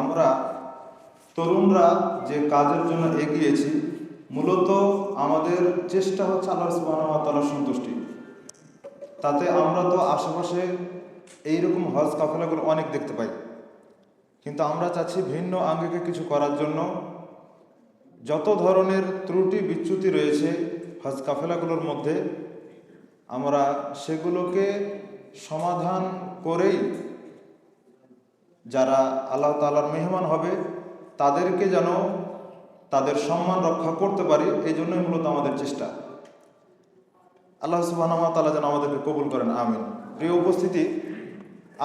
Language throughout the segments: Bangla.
আমরা তরুণরা যে কাজের জন্য এগিয়েছি, মূলত আমাদের চেষ্টা হচ্ছে আল্লাহ সুবাহর সন্তুষ্টি। তাতে আমরা তো আশেপাশে এইরকম হজ কাফেলাগুলো অনেক দেখতে পাই। কিন্তু আমরা চাচ্ছি ভিন্ন আঙ্গিকে কিছু করার জন্য। যত ধরনের ত্রুটি বিচ্যুতি রয়েছে হজ কাফেলাগুলোর মধ্যে, আমরা সেগুলোকে সমাধান করেই যারা আল্লাহ তালার মেহমান হবে, তাদেরকে যেন তাদের সম্মান রক্ষা করতে পারি, এই জন্যই মূলত আমাদের চেষ্টা। আল্লাহ সুবাহ তালা যেন আমাদেরকে কবুল করেন, আমিন। প্রিয় উপস্থিতি,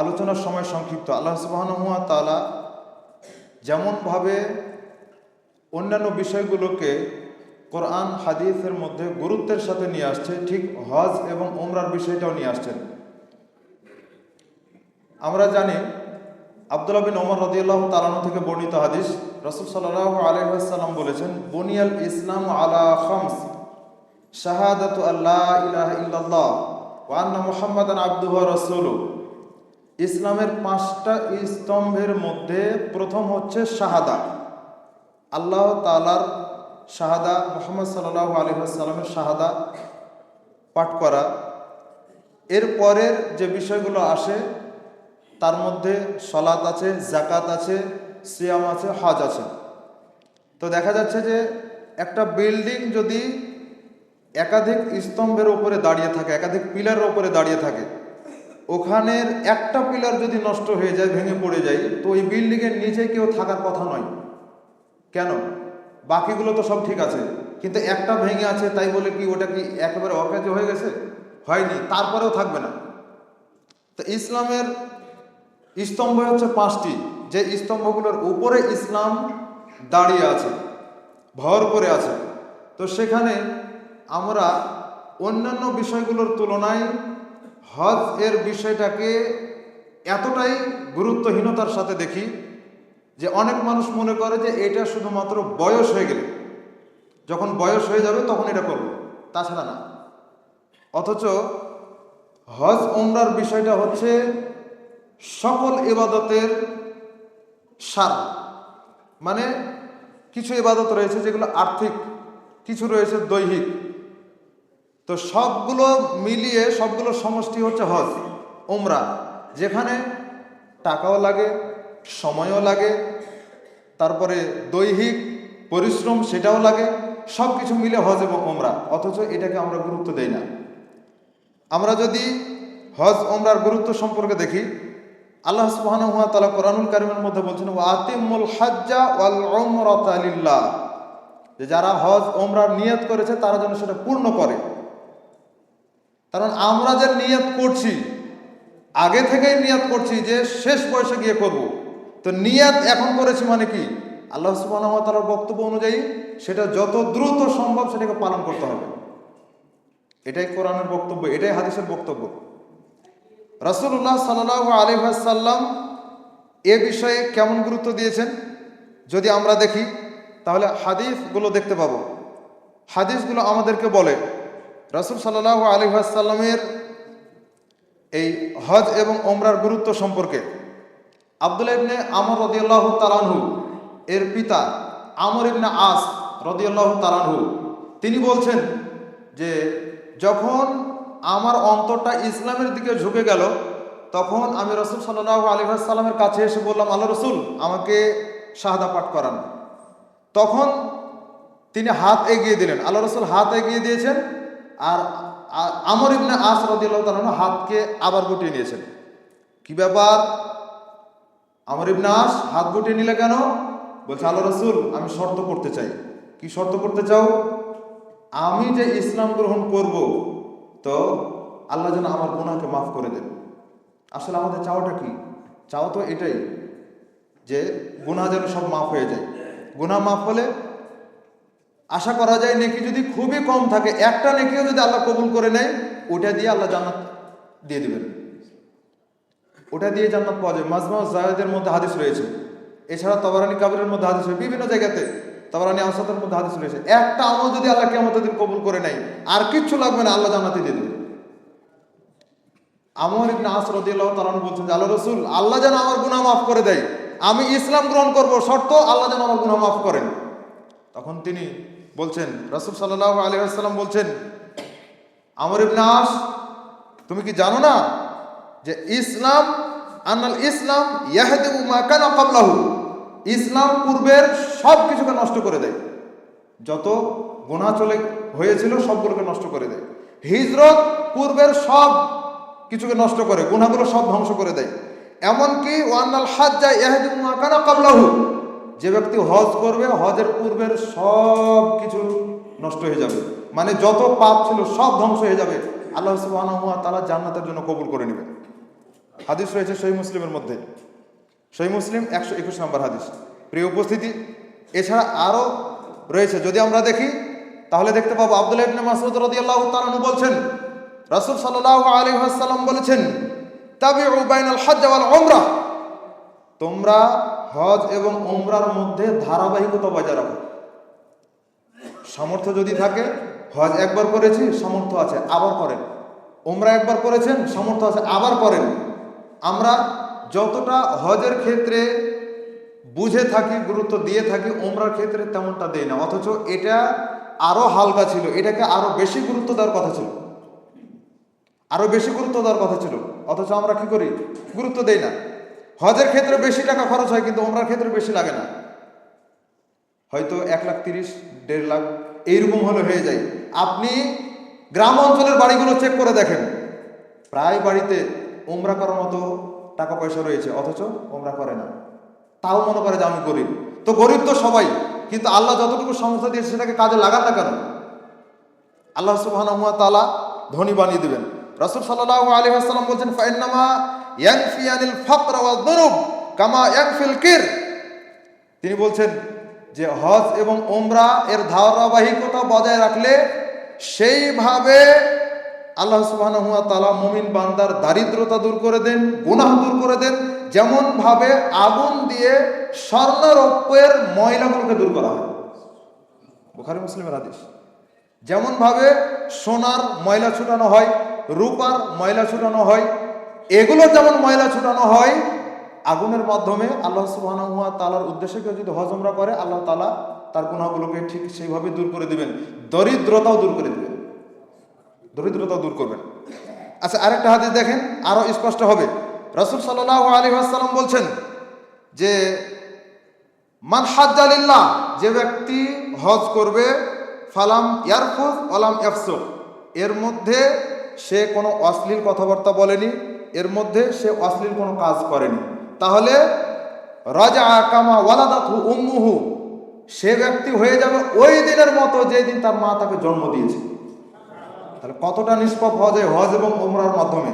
আলোচনার সময় সংক্ষিপ্ত। আল্লাহ সুবাহ তালা যেমনভাবে অন্যান্য বিষয়গুলোকে কোরআন, হাদিসের মধ্যে গুরুত্বের সাথে নিয়ে আসছে, ঠিক হজ এবং ওমরার বিষয়টাও নিয়ে আসছেন। আমরা জানি আবদুল্লাহ বিন ওমর রদিয়াল্লাহ তালানো থেকে বর্ণিত হাদিস, রসুল সাল্লাহ আলহাম বলেছেন, বুনিয়াল ইসলাম আলা খামস, শাহাদাতু আল্লাহ ইলাহ ইল্লাল্লাহ ওয়ান্না মুহাম্মাদান আব্দুহ রসুল ইসলামের পাঁচটা স্তম্ভের মধ্যে প্রথম হচ্ছে শাহাদা। আল্লাহ তালার শাহাদা, মোহাম্মদ সাল্লাহ আলহামের শাহাদা পাঠ করা। এরপরের যে বিষয়গুলো আসে তার মধ্যে সলাত আছে জাকাত আছে, সিয়াম আছে, হজ আছে। তো দেখা যাচ্ছে যে একটা বিল্ডিং যদি একাধিক স্তম্ভের ওপরে দাঁড়িয়ে থাকে, একাধিক পিলারের ওপরে দাঁড়িয়ে থাকে, ওখানের একটা পিলার যদি নষ্ট হয়ে যায়, ভেঙে পড়ে যায়, তো ওই বিল্ডিংয়ের নিচে কেউ থাকার কথা নয়। কেন? বাকিগুলো তো সব ঠিক আছে, কিন্তু একটা ভেঙে আছে, তাই বলে কি ওটা কি একেবারে অকাজ হয়ে গেছে? হয়নি, তারপরেও থাকবে না। তো ইসলামের স্তম্ভ হচ্ছে পাঁচটি। যে স্তম্ভগুলোর উপরে ইসলাম দাঁড়িয়ে আছে, ভর করে আছে। তো সেখানে আমরা অন্যান্য বিষয়গুলোর তুলনায় হজ এর বিষয়টাকে এতটাই গুরুত্বহীনতার সাথে দেখি যে অনেক মানুষ মনে করে যে এটা শুধুমাত্র বয়স হয়ে গেলে। যখন বয়স হয়ে যাবে তখন এটা করব, তাছাড়া না। অথচ হজ ওমরার বিষয়টা হচ্ছে সকল ইবাদতের সার। মানে কিছু ইবাদত রয়েছে যেগুলো আর্থিক, কিছু রয়েছে দৈহিক। তো সবগুলো মিলিয়ে সবগুলো সমষ্টি হচ্ছে হজ ওমরা যেখানে টাকাও লাগে, সময়ও লাগে, তারপরে দৈহিক পরিশ্রম সেটাও লাগে সব কিছু মিলে হজ এবং ওমরা অথচ এটাকে আমরা গুরুত্ব দেই না। আমরা যদি হজ ওমরার গুরুত্ব সম্পর্কে দেখি আল্লাহ সুবহানাহু ওয়া তাআলা কোরআনুল কারীমের মধ্যে বলছেন আতিমুল হাজ্জা ওয়াল উমরাতা লিল্লাহ। যে যারা হজ ওমরার নিয়ত করেছে, তারা যেন সেটা পূর্ণ করে। কারণ আমরা যে নিয়ত করছি, আগে থেকেই নিয়ত করছি যে শেষ বয়সে গিয়ে করব। তো নিয়ত এখন করেছি মানে কি? আল্লাহ তাআলার বক্তব্য অনুযায়ী সেটা যত দ্রুত সম্ভব সেটাকে পালন করতে হবে। এটাই কোরআনের বক্তব্য, এটাই হাদিসের বক্তব্য। রাসূলুল্লাহ সাল্লাল্লাহু আলাইহি ওয়াসাল্লাম এ বিষয়ে কেমন গুরুত্ব দিয়েছেন? যদি আমরা দেখি, তাহলে হাদিসগুলো দেখতে পাবো। হাদিসগুলো আমাদেরকে বলে, রাসূল সাল্লাল্লাহু আলাইহি ওয়াসাল্লামের এই হজ এবং ওমরার গুরুত্ব সম্পর্কে। আব্দুল্লাহ ইবনে আমর রদিয়াল্লাহু তালানহু এর পিতা আমর ইবনে আস রদিয়াল্লাহু তালানহু তিনি বলছেন যে, যখন আমার অন্তরটা ইসলামের দিকে ঝুঁকে গেল, তখন আমি রসুল সাল্লাহ আলী সাল্লামের কাছে এসে বললাম, আল্লাহ রসুল, আমাকে শাহাদা পাঠ করান। তখন তিনি হাত এগিয়ে দিলেন। আল্লাহ রসুল হাত এগিয়ে দিয়েছেন আর আমর ইবনে আস রদিয়াল্লাহ তালাহ হাতকে আবার গুটিয়ে নিয়েছেন। কি ব্যাপার? আমর ইবনে আস হাত গুটিয়ে নিলে কেন? বলছে, আল্লাহ রসুল, আমি শর্ত করতে চাই। কি শর্ত করতে চাও? আমি যে ইসলাম গ্রহণ করব তো আল্লাহ যেন আমার গুনাহকে মাফ করে দেন। আসলে আমাদের চাওয়াটা কি? চাও তো এটাই যে গুনাহ যেন সব মাফ হয়ে যায়। গুনাহ মাফ হলে আশা করা যায় নেকি যদি খুবই কম থাকে, একটা নেকিও যদি আল্লাহ কবুল করে নেয়, ওটা দিয়ে আল্লাহ জান্নাত দিয়ে দিবেন। ওটা দিয়ে জান্নাত পাওয়া যায়। মাজমা জায়দের মধ্যে হাদিস রয়েছে। এছাড়া তবরানি কাবিরের মধ্যে হাদিস রয়েছে বিভিন্ন জায়গাতে তবরানি আসাদের মধ্যে হাদিস রয়েছে। একটা আমল যদি আল্লাহ কেমন দিন কবুল করে নেয়, আর কিচ্ছু লাগবে না, আল্লাহ জান্নাতে দিয়ে দেবে। আমর ইবনে আস রাদিয়াল্লাহু তাআলা বলছেন আল্লাহ রাসূল, আল্লাহ যেন আমার গুনাহ মাফ করে দেয়। আমি ইসলাম গ্রহণ করব, শর্ত আল্লাহ যেন আমার গুনাহ মাফ করেন। তখন তিনি বলছেন, রাসূল সাল্লাল্লাহু আলাইহি ওয়াসাল্লাম বলছেন, আমর ইবনে আস, তুমি কি জানো না যে ইসলাম আনাল ইসলাম ইয়াহদিউ মা কানা ক্বাবলাহু? ইসলাম পূর্বের সব কিছুকে নষ্ট করে দেয়। যত গোনা চলে হয়েছিল সবগুলোকে নষ্ট করে দেয়। হিজরত পূর্বের সব কিছুকে নষ্ট করে, গুনাহগুলো সব ধ্বংস করে দেয়। এমনকি ওয়ান্নাল হাজ্জা ইয়াহদিউ মা কানা ক্বাবলাহু, যে ব্যক্তি হজ করবে, হজের পূর্বের সব কিছু নষ্ট হয়ে যাবে। মানে যত পাপ ছিল সব ধ্বংস হয়ে যাবে। আল্লাহ সুবহানাহু তারা জান্নাতের জন্য কবুল করে নেবেন। হাদিস রয়েছে সহি মুসলিমের মধ্যে। সহি মুসলিম একশো একুশ নম্বর হাদিস। প্রিয় উপস্থিতি, এছাড়া আরও রয়েছে। যদি আমরা দেখি, তাহলে দেখতে পাবো আব্দুল্লাহ ইবনে মাসউদ রাদিয়াল্লাহু তাআলা বলছেন, রাসূল সাল্লাল্লাহু আলাইহি ওয়াসাল্লাম বলেছেন, তাবিউ বাইনাল হজ ওয়াল উমরাহ তোমরা হজ এবং উমরার মধ্যে ধারাবাহিকতা বজায় রাখো। সামর্থ্য যদি থাকে, হজ একবার করেছি, সামর্থ্য আছে, আবার করেন। উমরা একবার করেছেন, সামর্থ্য আছে, আবার করেন। আমরা যতটা হজের ক্ষেত্রে বুঝে থাকি, গুরুত্ব দিয়ে থাকি, উমরার ক্ষেত্রে তেমনটা দেই না। অথচ এটা আরও হালকা ছিল। এটাকে আরও বেশি গুরুত্ব দেওয়ার কথা ছিল। আরও বেশি গুরুত্ব দেওয়ার কথা ছিল। অথচ আমরা কি করি? গুরুত্ব দেই না। হজের ক্ষেত্রে বেশি টাকা খরচ হয়, কিন্তু উমরার ক্ষেত্রে বেশি লাগে না। হয়তো এক লাখ তিরিশ, দেড় লাখ, এইরকম হলে হয়ে যায়। আপনি গ্রাম অঞ্চলের বাড়িগুলো চেক করে দেখেন। প্রায় বাড়িতে উমরা করার মতো টাকা পয়সা রয়েছে, অথচ ওমরা করে না। তাও মনে করে যে আমি গরিব। তো গরিব তো সবাই, কিন্তু আল্লাহ যতটুকু সংস্থা দিয়েছে সেটাকে কাজে লাগান না কেন? আল্লাহ সুবহানাহু ওয়া তাআলা ধনী বানিয়ে দিবেন। রাসূল সাল্লাল্লাহু আলাইহি ওয়াসাল্লাম বলেন ফাইন্নামা ইয়ানফি আনিল ফাকর ওয়া কামা ইয়ানফিল কির। তিনি বলছেন যে, হজ এবং ওমরা এর ধারাবাহিকতা বজায় রাখলে সেইভাবে আল্লাহ সুবহানাহু ওয়া তাআলা মুমিন বান্দার দারিদ্রতা দূর করে দেন, গুনাহ দূর করে দেন যেমন ভাবে আগুন দিয়ে স্বর্ণরৌপ্যের ময়লাগুলোকে দূর করা হয়। বুখারী মুসলিমের হাদিস। যেমন ভাবে সোনার ময়লা ছুটানো হয়, রূপার ময়লা ছুটানো হয়, এগুলো যেমন ময়লা ছুটানো হয়, আগুনের মাধ্যমে আল্লাহ সুবহানাহু ওয়া তাআলার উদ্দেশ্যে কেউ যদি হজমরা করে, আল্লাহ তালা তার গুনাহগুলোকে ঠিক সেইভাবে দূর করে দিবেন। দরিদ্রতাও দূর করে দিবেন। দরিদ্রতাও দূর করবেন। আচ্ছা আরেকটা হাদিস দেখেন, আরও স্পষ্ট হবে। রাসূল সাল্লাল্লাহু আলাইহি ওয়াসাল্লাম বলছেন যে, মান হাজ্জালিল্লাহ যে ব্যক্তি হজ করবে, ফালাম ইয়ারফুজ ওলাম ইয়াফসুক। এর মধ্যে সে কোনো অশ্লীল কথাবার্তা বলেনি, এর মধ্যে সে অশ্লীল কোনো কাজ করেনি। তাহলে, রাজা কামা ওয়ালাদাতহু উম্মুহু সে ব্যক্তি হয়ে যাবে ওই দিনের মতো যেদিন তার মা তাকে জন্ম দিয়েছে। তাহলে কতটা নিষ্পাপ হওয়া যায় হজ এবং ওমরার মাধ্যমে?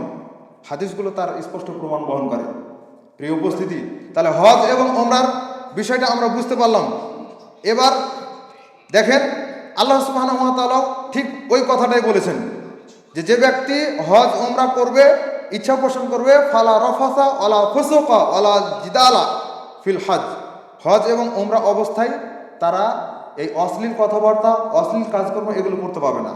হাদিসগুলো তার স্পষ্ট প্রমাণ বহন করে। প্রিয় উপস্থিতি, তাহলে হজ এবং ওমরার বিষয়টা আমরা বুঝতে পারলাম। এবার দেখেন, আল্লাহ সুবহানাহু ঠিক ওই কথাটাই বলেছেন যে যে ব্যক্তি হজ ওমরা করবে, ইচ্ছা পোষণ করবে, ফালা রফাসা ওলা ফুসুকা ওলা জিদালা ফিল হজ। হজ এবং ওমরা অবস্থায় তারা এই অশ্লীল কথাবার্তা, অশ্লীল কাজকর্ম এগুলো করতে পারবে না।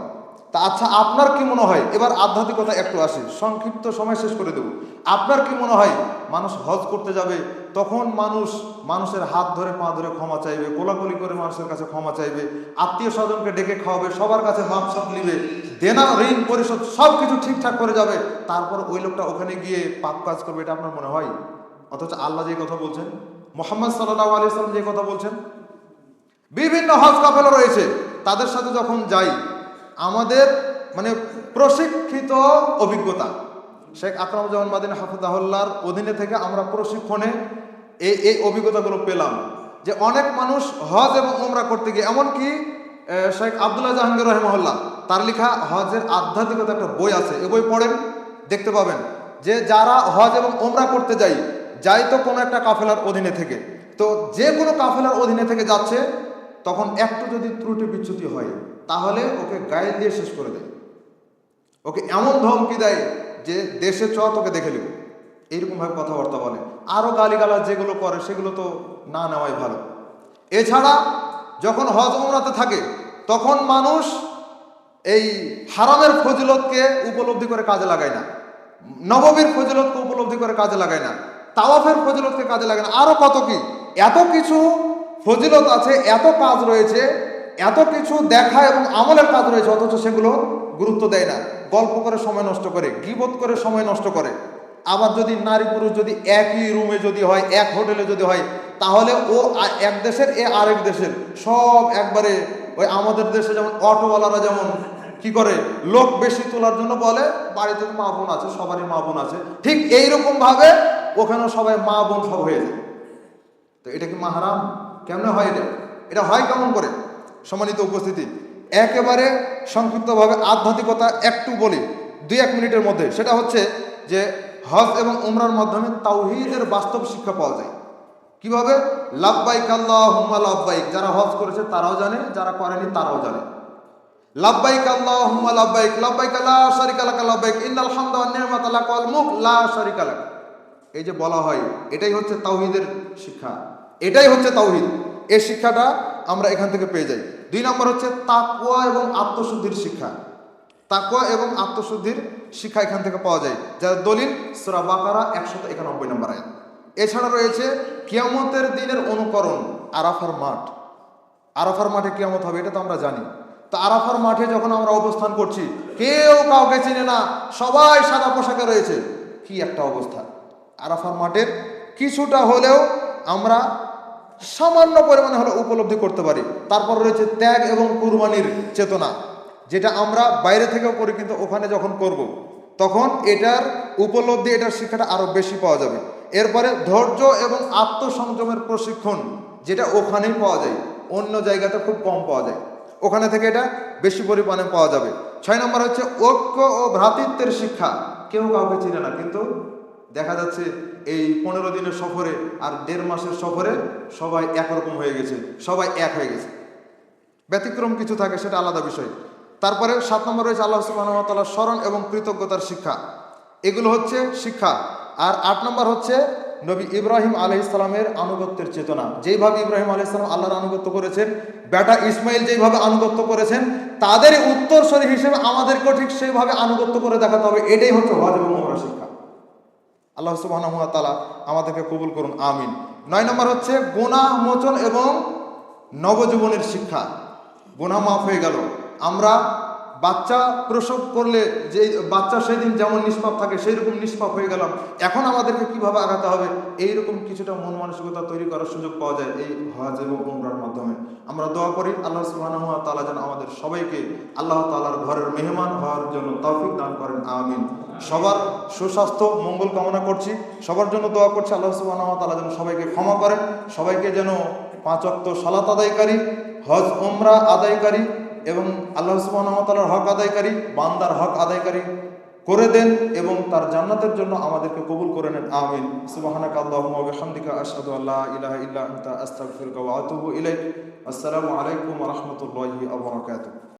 তা আচ্ছা আপনার কি মনে হয়? এবার আধ্যাত্মিকতা একটু আসে। সংক্ষিপ্ত সময় শেষ করে দেব। আপনার কি মনে হয়? মানুষ হজ করতে যাবে, তখন মানুষ মানুষের হাত ধরে, পা ধরে ক্ষমা চাইবে, কোলাকুলি করে মানুষের কাছে ক্ষমা চাইবে, আত্মীয় স্বজনকে ডেকে খাওয়াবে, সবার কাছে মাপ সাপ নিবে, দেনা, ঋণ, পরিশোধ সব কিছু ঠিকঠাক করে যাবে, তারপর ওই লোকটা ওখানে গিয়ে পাপ কাজ করবে, এটা আপনার মনে হয়? অথচ আল্লাহ যে কথা বলছেন, মোহাম্মদ সাল্লাহ আলি সাল্লাম যে কথা বলছেন, বিভিন্ন হজ কাফেলা রয়েছে, তাদের সাথে যখন যাই আমাদের মানে প্রশিক্ষিত অভিজ্ঞতা। শেখ আকরামুজ্জামান মাদিন হাফিজাহুল্লাহর অধীনে থেকে আমরা প্রশিক্ষণে এই এই অভিজ্ঞতাগুলো পেলাম যে অনেক মানুষ হজ এবং উমরা করতে গিয়ে, এমনকি শেখ আবদুল্লাহ জাহাঙ্গীর রহমহল্লা তার লেখা হজের আধ্যাত্মিকতা একটা বই আছে, এ বই পড়েন, দেখতে পাবেন যে যারা হজ এবং ওমরা করতে যাই যাই তো কোনো একটা কাফেলার অধীনে থেকে। তো যে কোনো কাফেলার অধীনে থেকে যাচ্ছে, তখন একটু যদি ত্রুটি বিচ্যুতি হয় তাহলে ওকে গায়ে দিয়ে শেষ করে দেয়। ওকে এমন ধমকি দেয় যে দেশে চ, তোকে দেখে নেব। এইরকমভাবে কথাবার্তা বলে। আরও গালিগালাজ যেগুলো করে, সেগুলো তো না নেওয়াই ভালো। এছাড়া যখন হজ ওমরাতে থাকে, তখন মানুষ এই হারামের ফজিলতকে উপলব্ধি করে কাজে লাগায় না। নবমীর ফজিলতকে উপলব্ধি করে কাজে লাগায় না। তাওয়াফের ফজিলতকে কাজে লাগায় না। আরও কত কি? এত কিছু ফজিলত আছে, এত কাজ রয়েছে এত কিছু দেখা এবং আমলের কাজ রয়েছে অথচ সেগুলো গুরুত্ব দেয় না। গল্প করে সময় নষ্ট করে, গিবত করে সময় নষ্ট করে। আবার যদি নারী পুরুষ যদি একই রুমে যদি হয়, এক হোটেলে যদি হয়, তাহলে ও এক দেশের, এ আরেক দেশের। সব একবারে ওই আমাদের দেশে যেমন অটোওয়ালারা যেমন কি করে, লোক বেশি তোলার জন্য বলে, বাড়িতে মা বোন আছে, সবারই মা বোন আছে। ঠিক এইরকম ভাবে ওখানেও সবাই মা বোন সব হয়ে যায়। তো এটা কি মাহারাম কেমনে হয় এটা? এটা হয় কেমন করে? সম্মানিত উপস্থিতি। একেবারে সংক্ষিপ্তভাবে আধ্যাত্মিকতা একটু বলি, দুই এক মিনিটের মধ্যে। সেটা হচ্ছে যে হজ এবং উমরার মাধ্যমে তাওহীদের বাস্তব শিক্ষা পাওয়া যায়। কীভাবে? লাভবাইক আল্লাহ হুম্মা লাভবাইক যারা হজ করেছে তারাও জানে, যারা করেনি তারাও জানে। লাভবাইক আল্লাহ হুম্মা লাভবাইক লাভবাইক লা শারিকা লাকা লাভবাইক ইন্নাল হামদা ওয়ান নি'মাতা লাকা ওয়াল লা শারিকা লাক। এই যে বলা হয়, এটাই হচ্ছে তাওহীদের শিক্ষা। এটাই হচ্ছে তাওহীদ। এই শিক্ষাটা আমরা এখান থেকে পেয়ে যাই। দুই নম্বর হচ্ছে তাকুয়া এবং আত্মশুদ্ধির শিক্ষা। তাকুয়া এবং আত্মশুদ্ধির শিক্ষা এখান থেকে পাওয়া যায়। যার দলিল সূরা বাকারা একশত একানব্বই নম্বর আয়াত। এছাড়া রয়েছে কিয়ামতের দিনের অনুকরণ আরাফার মাঠ। আরাফার মাঠে কিয়ামত হবে, এটা তো আমরা জানি। তো আরাফার মাঠে যখন আমরা অবস্থান করছি, কেউ কাউকে চিনে না, সবাই সাদা পোশাকে রয়েছে। কি একটা অবস্থা। আরাফার মাঠের কিছুটা হলেও আমরা সামান্য পরিমাণে হলে উপলব্ধি করতে পারি। তারপর রয়েছে ত্যাগ এবং কুরবানির চেতনা, যেটা আমরা বাইরে থেকেও করি, কিন্তু ওখানে যখন করব। তখন এটার উপলব্ধি, এটার শিক্ষাটা আরও বেশি পাওয়া যাবে। এরপরে ধৈর্য এবং আত্মসংযমের প্রশিক্ষণ, যেটা ওখানেই পাওয়া যায়, অন্য জায়গাতে খুব কম পাওয়া যায়। ওখানে থেকে এটা বেশি পরিমাণে পাওয়া যাবে। ছয় নম্বর হচ্ছে ঐক্য ও ভ্রাতৃত্বের শিক্ষা। কেউ কাউকে চিনে না, কিন্তু দেখা যাচ্ছে এই পনেরো দিনের সফরে আর দেড় মাসের সফরে সবাই একরকম হয়ে গেছে, সবাই এক হয়ে গেছে। ব্যতিক্রম কিছু থাকে, সেটা আলাদা বিষয়। তারপরে সাত নম্বর রয়েছে আল্লাহ সুবাহতাল্লাহ স্মরণ এবং কৃতজ্ঞতার শিক্ষা। এগুলো হচ্ছে শিক্ষা। আর আট নম্বর হচ্ছে নবী ইব্রাহিম আলহ ইসলামের আনুগত্যের চেতনা। যেইভাবে ইব্রাহিম আলহ ইসলাম আল্লাহর আনুগত্য করেছেন, বেটা ইসমাইল যেইভাবে আনুগত্য করেছেন, তাদের উত্তরস্বরী হিসেবে আমাদেরকেও ঠিক সেইভাবে আনুগত্য করে দেখাতে হবে। এটাই হচ্ছে হজ এবং শিক্ষা। আল্লাহ সুবাহ তালা আমাদেরকে কবুল করুন, আমিন। নয় নম্বর হচ্ছে গোনা, মোচন এবং নবজীবনের শিক্ষা। গোনা মাফ হয়ে গেল। আমরা বাচ্চা প্রসব করলে যে বাচ্চা সেদিন যেমন নিষ্পাপ থাকে সেই রকম নিষ্পাপ হয়ে গেলাম। এখন আমাদেরকে কীভাবে আগাতে হবে? এইরকম কিছুটা মন মানসিকতা তৈরি করার সুযোগ পাওয়া যায় এই হজ এবং উমরার মাধ্যমে। আমরা দোয়া করি, আল্লাহ সুবাহ তালা যেন আমাদের সবাইকে আল্লাহ তালার ঘরের মেহমান হওয়ার জন্য তৌফিক দান করেন, আমিন। সবার সুস্বাস্থ্য, মঙ্গল কামনা করছি। সবার জন্য দোয়া করছি, আল্লাহ সুবাহ তালা যেন সবাইকে ক্ষমা করেন। সবাইকে যেন পাঁচ অক্ত সালাত আদায়কারী, হজ ওমরা আদায়কারী এবং আল্লাহ সুবাহতালার হক আদায়কারী, বান্দার হক আদায়কারী করে দেন এবং তার জান্নাতের জন্য আমাদেরকে কবুল করে নেন। আমিন। সুবহানাকা আল্লাহুম্মা আতুবু আসসালামু আলাইকুম রাহমাতুল্লাহি